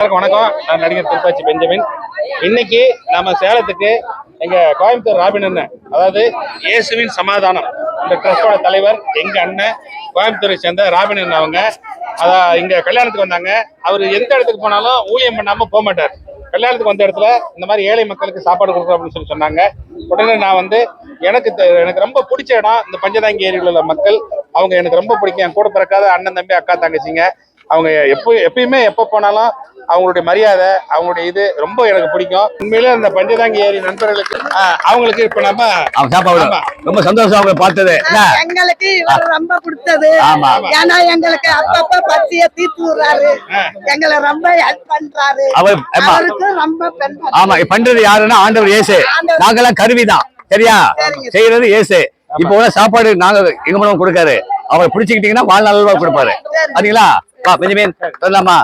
எல்லாருக்கும் வணக்கம். நான் நடிகர் திருப்பாச்சி பெஞ்சமின். இன்னைக்கு நம்ம சேலத்துக்கு எங்க கோயம்புத்தூர் ராபின் அண்ணன் அதாவது இயேசுவின் சமாதானம். இந்த ட்ரஸ்டோட தலைவர் எங்க அண்ணன் கோயம்புத்தூரை சேர்ந்த ராபின் அண்ணன் அவங்க. அதான் இங்க கல்யாணத்துக்கு வந்தாங்க. அவர் எந்த இடத்துக்கு போனாலும் ஊழியம் பண்ணாம போக மாட்டார். கல்யாணத்துக்கு வந்த இடத்துல இந்த மாதிரி ஏழை மக்களுக்கு சாப்பாடு கொடுக்குறோம் அப்படின்னு சொல்லி சொன்னாங்க. உடனே நான் வந்து எனக்கு தெ- எனக்கு ரொம்ப பிடிச்ச இடம் இந்த பஞ்சதாங்கி ஏரியில் உள்ள மக்கள். அவங்க எனக்கு ரொம்ப பிடிக்கும். என் கூட பிறக்காத அண்ணன் தம்பி அக்கா தங்கச்சிங்க. அவங்க எப்போ எப்பயுமே எப்போ போனாலும் அவங்களுடைய மரியாதை அவங்களுடைய இது ரொம்ப எனக்கு பிடிக்கும். உண்மையிலே அந்த பஞ்சதாங்கி ஏரி நண்பர்களுக்கு அவங்களுக்கு இப்ப நம்ம. ரொம்ப சந்தோஷம் அவங்க பார்த்தது? எங்களுக்கு இவர் ரொம்ப பிடிச்சது ஆமா. ஏன்னா எங்களுக்கு அப்பப்ப பசிய தீர்த்து விடுறாரு. எங்களை ரொம்ப ஹெல்ப் பண்றாரு. அவர் ஆமா அவருக்கு ரொம்ப ஆமா பண்றது யாருன்னா ஆண்டவர் இயேசு. ஆண்டவர். நாங்கெல்லாம் கருவிதான். சரியா. செய்யறது இயேசு. இப்போ உள்ள சாப்பாடு நாங்க எங்க மூலம் கொடுக்காரு. அவர் பிடிச்சுக்கிட்டீங்கன்னா வாழ்நாள் கொடுப்பாரு. சரிங்களா Ah, Benjamin, ito na ma.